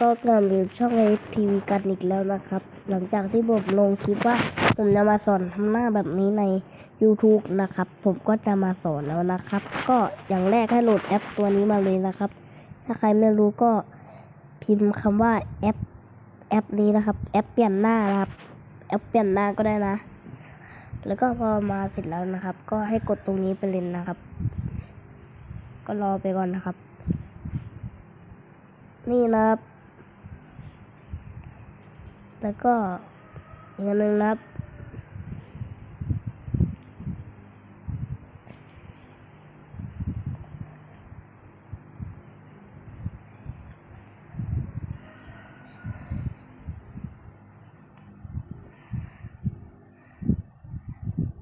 ก็กลับอยู่ช่องไอทีวีกันอีกแล้วนะครับ หลังจากที่ผมลงคลิปว่าผมจะมาสอนทำหน้าแบบนี้ใน YouTube นะครับ ผมก็จะมาสอนแล้วนะครับ ก็อย่างแรกให้โหลดแอปตัวนี้มาเลยนะครับ ถ้าใครไม่รู้ก็พิมพ์คำว่าแอปแอปนี้นะครับ แอปเปลี่ยนหน้านะครับ แอปเปลี่ยนหน้าก็ได้นะ แล้วก็พอมาเสร็จแล้วนะครับ ก็ให้กดตรงนี้ไปเลยนะครับ ก็รอไปก่อนนะครับ นี่นะครับ แล้วก็อีกอันหนึ่งนะครับ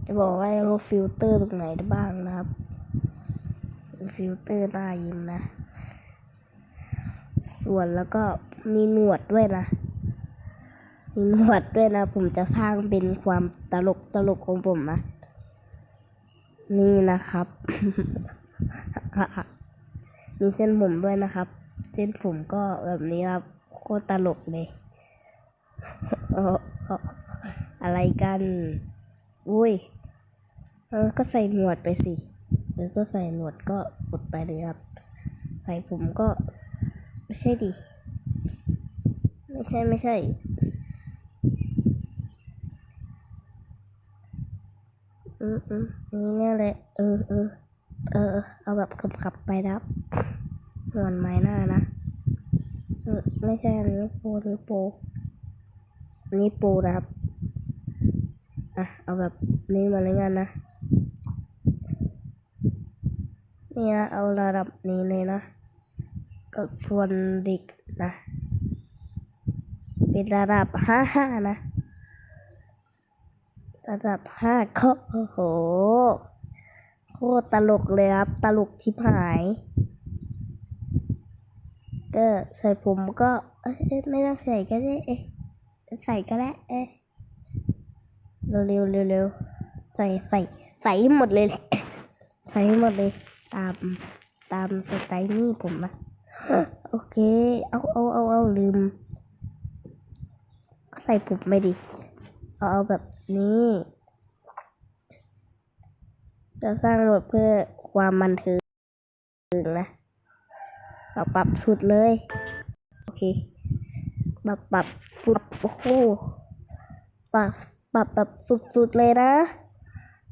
จะบอกว่าเราฟิลเตอร์ตรงไหนได้บ้างนะครับ ฟิลเตอร์หน้ายิ้มนะ ส่วนแล้วก็มีหนวดด้วยนะ มีหนวดด้วยนะ ผมจะสร้างเป็นความตลกตลกของผมนะ นี่นะครับ มีเส้นผมด้วยนะครับ เส้นผมก็แบบนี้ครับ โคตรตลกเลย อะไรกัน อุ้ยเออก็ใส่หนวดไปสิเออก็ใส่หนวดก็กดไปเลยครับ ใส่ผมก็ ไม่ใช่ดิ ไม่ใช่ไม่ใช่ อืมอืมนี่แน่เลย เออเออเออ เอาแบบขับๆไปนะครับหนวดไม้หน้านะเออไม่ใช่อันนี้โปรนี่โปรนนี้โปรนะครับอะเอาแบบนี้มาเลยกันนะเนี่ยเอาระดับนี้เลยนะก็ส่วนเด็กนะ เป็นระดับห้านะ ระดับห้าก็โอ้โห โคตรตลกเลยครับ ตลกทิพหาย ก็ใส่ผมก็เอ้ยไม่ต้องใส่ก็ได้เอ๊ะใส่ก็ได้เอ๊ะเร็วเร็วเร็วเร็วใส่ใส่ใส่ให้หมดเลยแหละใส่ให้หมดเลย ตามตามสไตล์นี่ผมนะโอเค เอาเอาเอาเอาลืม ก็ใส่ผมไม่ดี เอาเอาแบบนี้จะสร้างแบบเพื่อความบันเทิงนะปรับปรับสุดเลย โอเคปรับปรับสุดโอ้โหปรับปรับแบบสุดๆเลยนะ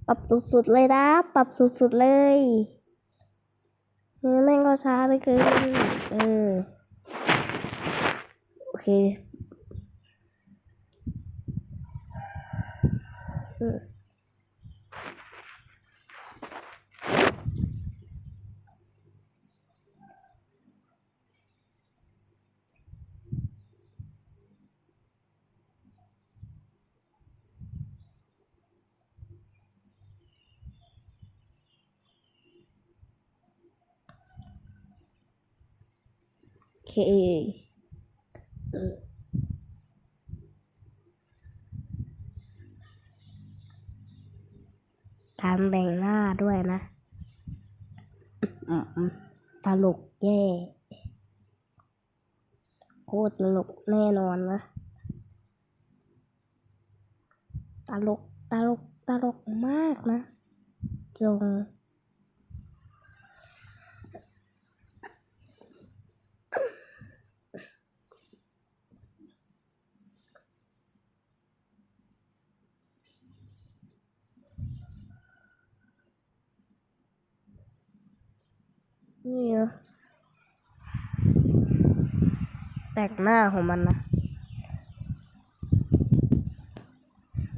ปรับสุดๆเลยนะ ปรับสุดๆเลยเออแม่งก็ช้าเลยเกินเออ โอเค เคเออการแต่งหน้าด้วยนะตลกแย่ โคตรตลกแน่นอนนะ ตลก ตลก ตลกมากนะ จง นี่นะ แต่งหน้าของมันนะ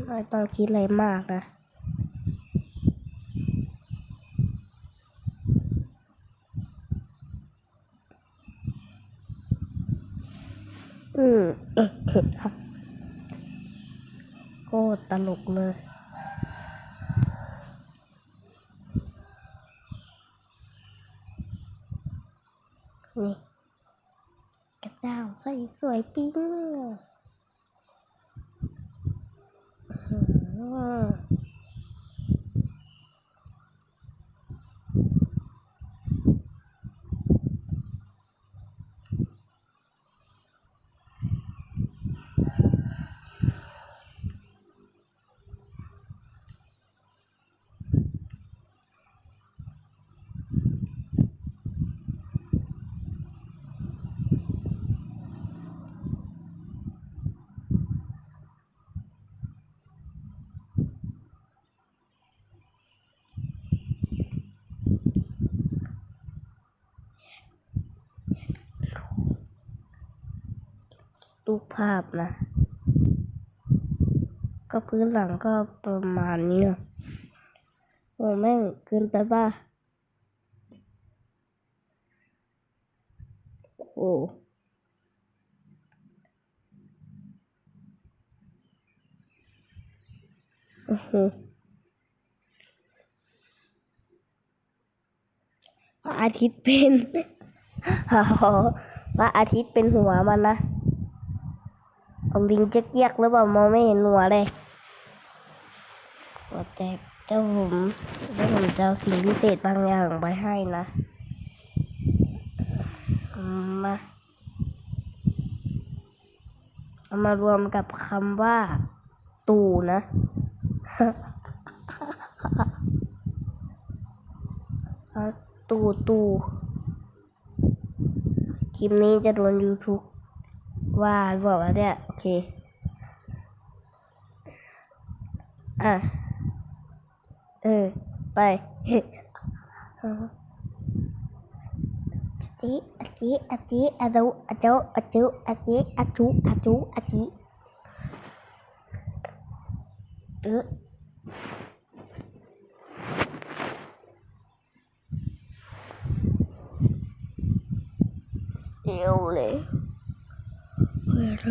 ไม่ต้องคิดอะไรมากนะอืมเอ๊ะเห็นครับโคตรตลกเลยนี่ กระเจ้าใส่สวยปิ๊งอื้อหือ รูปภาพนะ ก็พื้นหลังก็ประมาณนี้นะโอ้แม่งเกินไปป่ะโอ้โอ้โหพระอาทิตย์เป็นพระอาทิตย์เป็นหัวมันนะ เอาลิงจะเกียกหรือเปล่ามองไม่เห็นหัวเลยว่าแต่เจ้าผมเจ้าผมจะเอาสิ่งพิเศษบางอย่างไปให้นะมาเอามารวมกับคำว่า ตู่นะตู่ตู่คลิปนี้จะโดน YouTube 와 이거 맞아 오케이 아, 응, 빨리. chị à chị à chị à đâu à cháu à chú à chị à chú à chú à chị. Ừ. Yêu đấy คลิ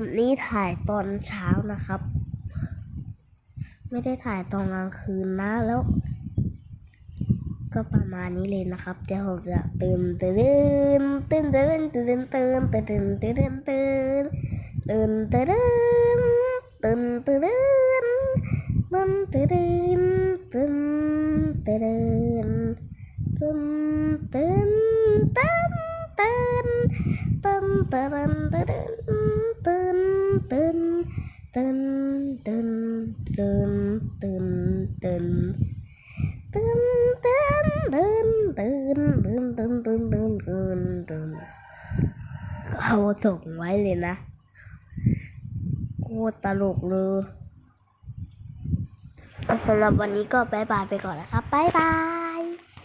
ปนี้ถ่ายตอนเช้านะครับ ไม่ได้ถ่ายตอนกลางคืนนะแล้ว ก็ประมาณนี้เลยนะครับ เดี๋ยวผมจะตื่นตื่นตื่นตื่นตื่นตื่นตื่นตื่นตื่นตื่นตื่นตื่นตื่นตื่นตื่นตื่นตื่น ตื่นตื่นตื่นตื่นตื่นตื่นตื่นตื่นตื่นตื่นตื่นตื่นตื่นตื่นตื่นตื่นตื่นตื่ สำหรับวันนี้ก็บายบายไปก่อนนะครับบายบาย